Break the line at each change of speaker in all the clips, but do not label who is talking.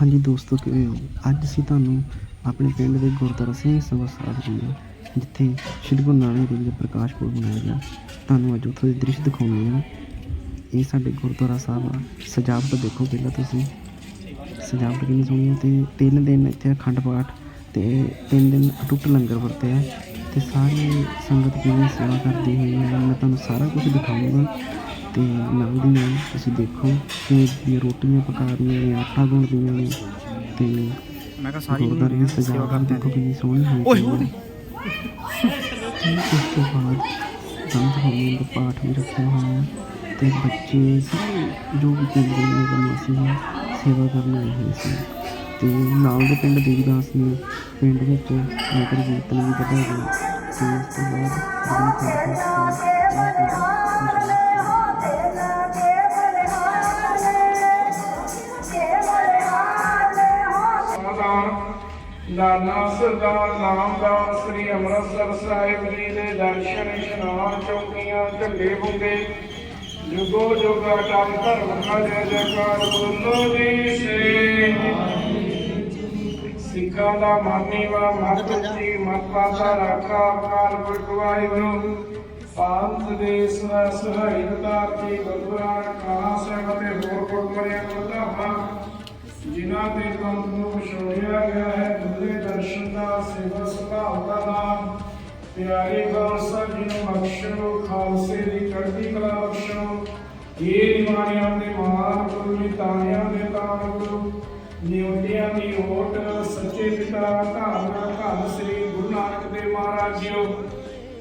ਹਾਂਜੀ ਦੋਸਤੋ, ਕਿਵੇਂ ਹੋ? ਅੱਜ ਅਸੀਂ ਤੁਹਾਨੂੰ ਆਪਣੇ ਪਿੰਡ ਦੇ ਗੁਰਦੁਆਰਾ ਸਿੰਘ ਸਭਾ ਸਾਹਿਬ ਜੀ ਜਿੱਥੇ ਸ਼੍ਰੀ ਗੁਰੂ ਨਾਨਕ ਦੇਵ ਜੀ ਦਾ ਪ੍ਰਕਾਸ਼ ਪੁਰਬ ਮਨਾਇਆ ਗਿਆ, ਤੁਹਾਨੂੰ ਅੱਜ ਉੱਥੋਂ ਦੇ ਦ੍ਰਿਸ਼ ਦਿਖਾਉਂਦੇ ਹਾਂ ਇਹ ਸਾਡੇ ਗੁਰਦੁਆਰਾ ਸਾਹਿਬ ਆ। ਸਜਾਵਟ ਦੇਖੋ ਪਹਿਲਾਂ ਤੁਸੀਂ। ਸਜਾਵਟ ਕਿੰਨੀ ਸੋਹਣੀ ਹੈ ਤੇ ਤਿੰਨ ਦਿਨ ਇੱਥੇ ਅਖੰਡ ਪਾਠ ਤੇ ਤਿੰਨ ਦਿਨ ਅਟੁੱਟ ਲੰਗਰ ਵਰਤਿਆ। ਤੇ ਸਾਰੀ ਸੰਗਤ ਕਿਵੇਂ ਸੇਵਾ ਕਰਦੀ ਹੋਈ ਹੈ ਮੈਂ ਤੁਹਾਨੂੰ ਸਾਰਾ ਕੁਝ ਦਿਖਾਊਂਗਾ। ਤੇ ਨਾਲ ਦੀ ਨਾਲ ਤੁਸੀਂ ਦੇਖੋ ਕਿ ਦੀਆਂ ਰੋਟੀਆਂ ਪਕਾ ਰਹੀਆਂ ਨੇ ਆਟਾ ਗੁੰਨਦੀਆਂ ਨੇ ਤੇ
ਮੈਂ ਕਿਹਾ ਸਾਰੀ
ਦੀ
ਸੇਵਾ ਕਰਦੇ
ਦੇਖੋ ਕਿੰਨੀ ਸੋਹਣੀ ਹੋਈ
ਓਏ ਹੋਏ
ਹੈ। ਤੇ ਬਾਅਦ ਦਾ ਪਾਠ ਵੀ ਰੱਖਿਆ ਹੋਇਆ ਹੈ ਤੇ ਬੱਚੇ ਜੋ ਵੀ ਪਿੰਡ ਦੇ ਨਿਵਾਸੀ ਹੈ ਸੇਵਾ ਕਰਨ ਆਏ ਹੋਏ ਸੀ। ਤੇ ਨਾਲ ਦੇ ਪਿੰਡ ਦੇਵਦਾਸ ਨੇ ਪਿੰਡ ਵਿੱਚ ਨਗਰ ਕੀਰਤਨ ਵੀ ਕੱਢਿਆ ਗਿਆ ਤੇ ਉਸ ਤੋਂ ਬਾਅਦ ਅਗਲੇ
ਸਮਾਦਾਨ ਨਾਨਾ ਸਰਦਾਰ ਨਾਮਦਾਰ ਸ੍ਰੀ ਅੰਮ੍ਰਿਤਸਰ ਸਾਹਿਬ ਜੀ ਦੇ ਦਰਸ਼ਨ ਇਸ਼ਨਾਨ ਚੌਕੀਆਂ ਝੰਡੇ ਬੁੰਦੇ। ਜੁਗੋ ਜੁਗਾ ਟਲ ਧਰਮ ਦਾ ਜੈ ਜੈਕਾਰ ਬੋਲੋ ਜੀ ਸੇ। ਸਿੱਖਾਂ ਦਾ ਮਾਨੀਵਾ ਮਤ ਜੀ ਮਤ ਪਾਸਾ ਰਾਖਾ ਅਕਾਲ ਪੁਰਖ ਵਾਹਿਗੁਰੂ ਪੰਥ ਦੇ ਸਦਾ ਸਹਾਈ ਅਵਤਾਰ ਜੀ ਗੁਰਦੁਆਰਾ ਕਾਲਾ ਸਾਹਿਬ ਅਤੇ ਹੋਰ ਗੁਰਦੁਆਰਿਆਂ ਨੂੰ ਜਿਨ੍ਹਾਂ ਦੇ ਪੰਥ ਨੂੰ ਵਿਛੋੜਿਆ ਗਿਆ ਹੈ, ਦੁੱਲੇ ਦਰਸ਼ਨ ਦਾ ਸੇਵਾ ਸੁਭਾਅ ਦਾ ਨਾਮ। ਪਿਆਰੇ ਖਾਲਸਾ ਜੀ ਨੂੰ ਬਖਸ਼ੋ, ਖਾਲਸੇ ਦੀ ਚੜ੍ਹਦੀ ਕਲਾ ਬਖਸ਼ੋ। ਇਹ ਨਿਮਾਣਿਆਂ ਦੇ ਮਾਨ ਗੁਰੂ ਜੀ ਤਾਣਿਆਂ ਦੇ ਤਾਣ ਗੁਰੂ ਨਿਉਟਿਆਂ ਦੀ ਓਟ, ਸੱਚੇ ਪਿਤਾ, ਧੰਨ ਧੰਨ ਸ੍ਰੀ ਗੁਰੂ ਨਾਨਕ ਦੇਵ ਮਹਾਰਾਜ ਜੀਓ।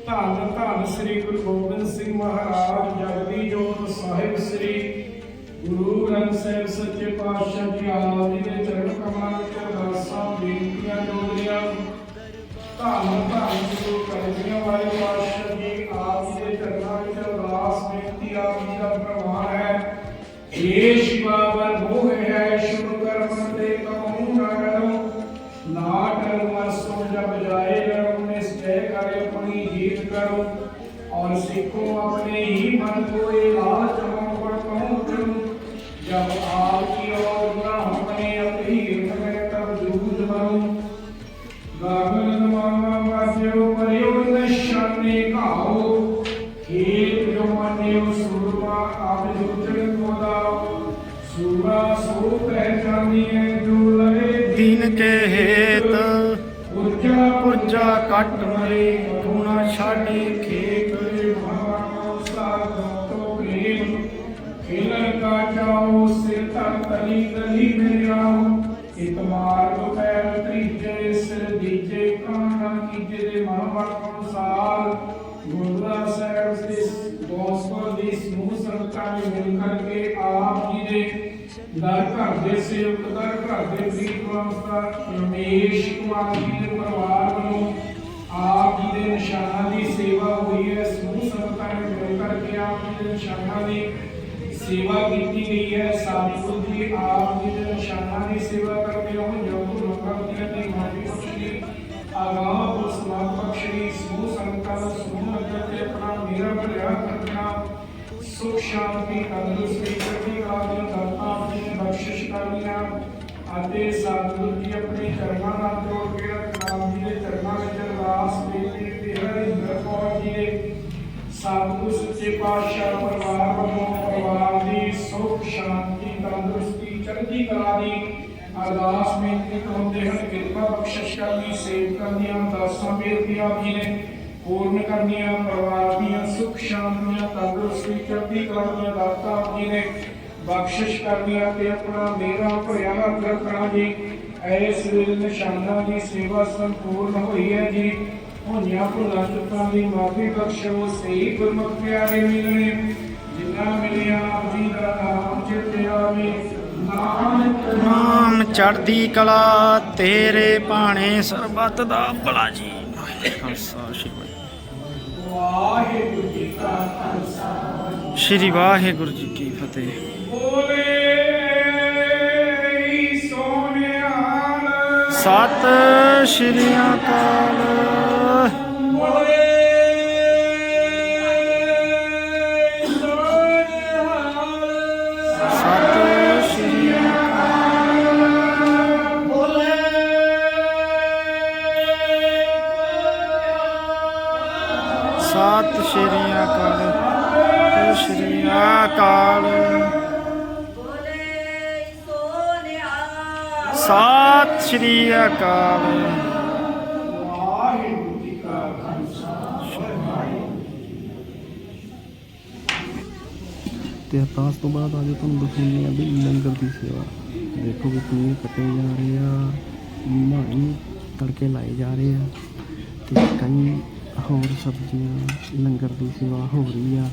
ਧੰਨ ਧੰਨ ਸ੍ਰੀ ਗੁਰੂ ਗੋਬਿੰਦ ਸਿੰਘ ਮਹਾਰਾਜ, ਜਗਦੀ ਜੋਤ ਸਾਹਿਬ ਸ੍ਰੀ ਗੁਰੂ ਗ੍ਰੰਥ ਸਾਹਿਬ ਸੱਚੇ ਪਾਤਸ਼ਾਹ ਜੀ ਆਪ ਜੀ ਦੇ ਚਰਨ ਕਮਲਾਂ ਵਿੱਚ ਅਰਦਾਸਾਂ, ਬੇਨਤੀਆਂ ਜੋੜੀਆਂ ਧੰਨ ਧੰਨ ਗੁਰੂ ਕਰਮੀਆਂ ਵਾਲੇ ਪਾਤਸ਼ਾਹ ਜੀ ਆਪ ਜੀ ਦੇ ਚਰਨਾਂ ਵਿੱਚ ਅਰਦਾਸ, ਬੇਨਤੀ ਆਪ ਜੀ ਦਾ ਪ੍ਰਵਾਨ ਹੈ। ਜੇ ਸ਼ਿਵਾਵਰ ਮੋਹ ਹੈ, ਸ਼ੁਭ ਕਰਮ ਤੇ ਕਮੂ ਨਾ ਕਰੋ। ਨਾ ਕਰਮ ਅਸੋ ਜਬ ਜਾਏ ਕਰਮ ਨੇ ਸਟੇ ਕਰੇ ਆਪਣੀ ਹੀਤ ਕਰੋ। ਔਰ ਸਿੱਖੋ ਆਪਣੇ ਹੀ ਮਨ ਕੋ ਇਹ ਲਾਜ जब आपकी ओर न हमने अपनी हिम्मत में तब जूझ मरो गागन मामा बाजो परियो न शने काओ खेत जो मने सुरमा आप जुटन को दाओ सुरा सो पहचानी है जो लगे
दीन
के
हेत उज्जा पुज्जा कट मरे तूना
छाड़े खेत ਜਾਓ, ਸਿਰ ਤਨ ਤਲੀ ਗਲੀ ਮੇਰੇ ਆਓ। ਇਤ ਮਾਰਗ ਪੈਰ ਤ੍ਰਿਜੇ ਸਿਰ ਦੀਜੇ ਕਾਣਾ ਕੀਜੇ ਦੇ ਮਹਾਂਵਾਕ ਅਨੁਸਾਰ। ਗੁਰਦੁਆਰਾ ਸਾਹਿਬ ਦੇ ਗੋਸਪਲ ਦੀ ਸਮੂਹ ਸੰਗਤਾਂ ਨੇ ਮਿਲ ਕਰਕੇ ਆਪ ਜੀ ਦੇ ਦਰ ਘਰ ਦੇ ਸੇਵਕ, ਦਰ ਘਰ ਦੇ ਪ੍ਰੀਤ ਵੰਸਤਾ ਰਮੇਸ਼ ਕੁਮਾਰ ਜੀ ਦੇ ਪਰਿਵਾਰ ਵੱਲੋਂ ਆਪ ਜੀ ਦੇ ਨਿਸ਼ਾਨਾਂ ਦੀ ਸੇਵਾ ਹੋਈ ਹੈ। ਸਮੂਹ ਸੰਗਤਾਂ ਨੇ ਮਿਲ ਕਰਕੇ ਆਪ ਜੀ ਦੇ ਨਿਸ਼ਾਨਾਂ ਦੀ ਸੇਵਾ ਕੀਤੀ ਗਈ ਹੈ। ਸਤਿਗੁਰੂ ਜੀ ਆਪ ਜੀ ਦੇ ਨਿਸ਼ਾਨਾਂ ਦੀ ਸੇਵਾ ਕਰਦੇ ਹੋ ਜੋ ਲੋਕਾਂ ਦੀਆਂ ਦੀ ਬਖਸ਼ੀ ਆਗਾਹ ਉਸ ਸਮਾਤ ਬਖਸ਼ੀ ਸਮੂਹ ਸੰਗਤਾਂ ਦਾ ਸਮੂਹ ਨਗਰ ਤੇ ਆਪਣਾ ਮੇਰਾ ਭਲਿਆ ਕਰਨਾ ਸੁਖ, ਸ਼ਾਂਤੀ, ਤੰਦਰੁਸਤੀ, ਚੜ੍ਹਦੀ ਕਲਾ ਦੀਆਂ ਆਪਣੀ ਬਖਸ਼ਿਸ਼ ਕਰਨੀਆਂ। ਅਤੇ ਸਤਿਗੁਰੂ ਜੀ ਆਪਣੇ ਚਰਨਾਂ ਨਾਲ ਜੋੜ ਕੇ ਰਾਮ ਜੀ ਦੇ ਚਰਨਾਂ ਵਿੱਚ ਅਰਦਾਸ ਬੇਨਤੀ ਤੇ ਹਰਿੰਦਰ ਕੌਰ ਜੀ ਦੇ ਸਤਿਗੁਰੂ, ਸੱਚੇ ਪਾਤਸ਼ਾਹ ਤੰਦਰੁਸਤੀ ਚੜ੍ਹਦੀ ਕਲਾ ਦੀ ਅਰਦਾਸ ਬੇਨਤੀ ਕਰਾਉਂਦੇ ਹਨ ਕਿਰਪਾ ਬਖਸ਼ਿਸ਼ ਕਰਨੀ ਸੇਵਕਾਂ ਦੀਆਂ ਅਰਦਾਸਾਂ ਬੇਨਤੀਆਂ ਆਪ ਜੀ ਨੇ ਪੂਰਨ ਕਰਨੀਆਂ ਪਰਿਵਾਰ ਦੀਆਂ ਸੁਖ ਸ਼ਾਂਤੀਆਂ ਤੰਦਰੁਸਤੀ ਚੜ੍ਹਦੀ ਕਲਾ ਦੀਆਂ ਦਾਤਾਂ ਆਪ ਜੀ ਨੇ ਬਖਸ਼ਿਸ਼ ਕਰਨੀਆਂ ਤੇ ਆਪਣਾ ਮੇਰਾ ਭਰਿਆ ਹੱਥ ਰੱਖਣਾ ਜੀ ਐਸ ਵੇਲੇ ਨਿਸ਼ਾਨਾਂ ਦੀ ਸੇਵਾ ਸੰਪੂਰਨ ਹੋਈ ਹੈ ਜੀ ਹੋਈਆਂ ਭੁੱਲਾਂ ਚੁੱਕਾਂ ਦੀ ਮਾਫੀ ਬਖਸ਼ੋ ਸਹੀ ਗੁਰਮੁਖ ਪਿਆਰੇ ਮਿਲਣੇ ਜਿਨ੍ਹਾਂ ਮਿਲਿਆ ਆਪ ਜੀ ਦਾ ਨਾਮ ਚਿੱਤੇ ਆਵੇ ਨਾਨਕ
ਨਾਮ ਚੜ੍ਹਦੀ ਕਲਾ ਤੇਰੇ ਭਾਣੇ ਸਰਬੱਤ ਦਾ ਭਲਾ ਜੀ।
ਵਾਹਿਗੁਰੂ ਜੀ ਕਾ ਖਾਲਸਾ
ਵਾਹਿਗੁਰੂ। ਸ਼੍ਰੀ ਵਾਹਿਗੁਰੂ ਜੀ ਕੀ ਫਤਿਹ।
ਬੋਲੇ ਸੋਨਿਆਲ
ਸਤ ਸ਼੍ਰੀ ਅਕਾਲ। ਅਕਾਲ।
ਬੋਲੇ
ਸ਼੍ਰੀ ਅਕਾਲ।
ਵਾਹਿਗੁਰੂ ਜੀ ਕਾ ਖਾਲਸਾ
ਤੇ ਅਰਦਾਸ ਤੋਂ ਬਾਅਦ ਆਗੇ ਤੁਹਾਨੂੰ ਦਿਖਾਉਂਦੇ ਆ ਵੀ ਲੰਗਰ ਦੀ ਸੇਵਾ। ਦੇਖੋ ਵੀ ਪਨੀਰ ਕੱਟੇ ਜਾ ਰਹੇ ਆ ਮਾਣੀ ਤੜਕੇ ਲਾਏ ਜਾ ਰਹੇ ਆ ਤੇ ਕਈ ਹੋਰ ਸਬਜ਼ੀਆਂ, ਲੰਗਰ ਦੀ ਸੇਵਾ ਹੋ ਰਹੀ ਆ।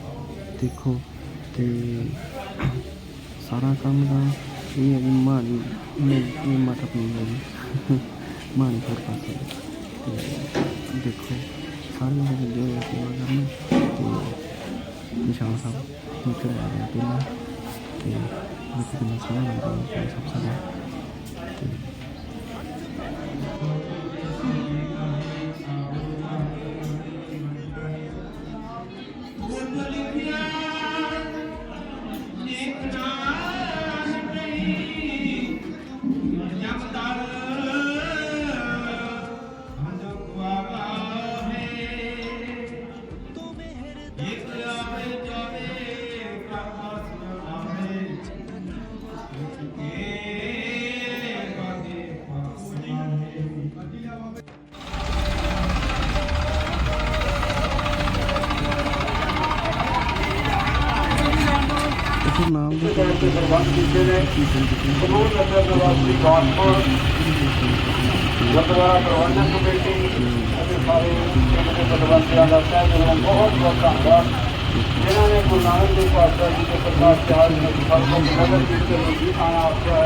ਦੇਖੋ ਤੇ ਸਾਰਾ ਕੰਮ ਦਾ ਇਹ ਹੈ ਜੀ ਮਾਣੀ ਇਹ ਮਟਰ ਪਨੀਰ ਹੈ ਜੀ। ਮਾਣੀ ਪਾਸੇ। ਦੇਖੋ, ਸਾਰੇ ਲੋਕ ਲੱਗੇ ਹੋਏ ਸੇਵਾ ਕਰਨ ਤੇ ਨਿਸ਼ਾਨ ਸਾਹਿਬ ਨਿਕਲ ਆ ਗਿਆ ਪਹਿਲਾਂ। ਤੇ ਦੇਖੋ ਕਿੰਨਾ ਸੋਹਣਾ ਲੱਗ ਹੈ, ਸਭ ਸਾਰੇ ਤੇ ਦੇਖੋ ਨਾਮ ਦੇ ਤੌਰ ਤੇ
ਪ੍ਰਬੰਧ ਕੀਤੇ ਨੇ। ਕਬੂਲ ਨਗਰ ਨਿਵਾਸੀ ਗੌਰਪੁਰ ਗੁਰਦੁਆਰਾ ਪ੍ਰਬੰਧਕ ਕਮੇਟੀ ਅਤੇ ਸਾਰੇ ਪਿੰਡ ਦੇ ਪਤਵੰਤਿਆਂ ਦਾ ਸਹਿਯੋਗ ਨਾਲ ਬਹੁਤ ਬਹੁਤ ਧੰਨਵਾਦ। ਜਿਨ੍ਹਾਂ ਨੇ ਗੁਰੂ ਨਾਨਕ ਦੇਵ ਪਾਤਸ਼ਾਹ ਜੀ ਦੇ ਪ੍ਰਕਾਸ਼ ਚਾਰ ਨੂੰ ਸਭ ਤੋਂ ਨਗਰ ਕੀਰਤਨ ਨੂੰ ਵੀ ਆਣਾ ਆਖਿਆ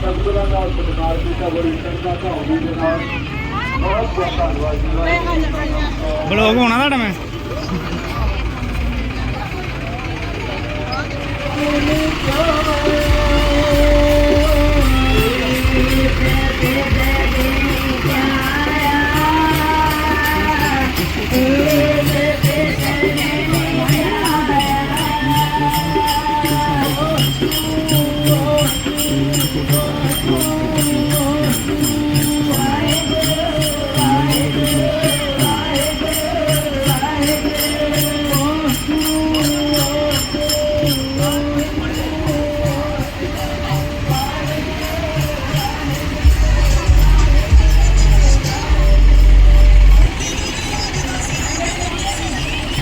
ਸਤਿਗੁਰਾਂ ਦਾ ਸਤਿਕਾਰ ਕੀਤਾ ਬੜੀ ਸ਼ਰਧਾ ਭਾਵਨਾ ਦੇ ਨਾਲ। ਬਹੁਤ ਬਹੁਤ ਧੰਨਵਾਦ ਜੀ।
ਬਲੌਗ ਹੋਣਾ ਤੁਹਾਡਾ ਮੈਂ?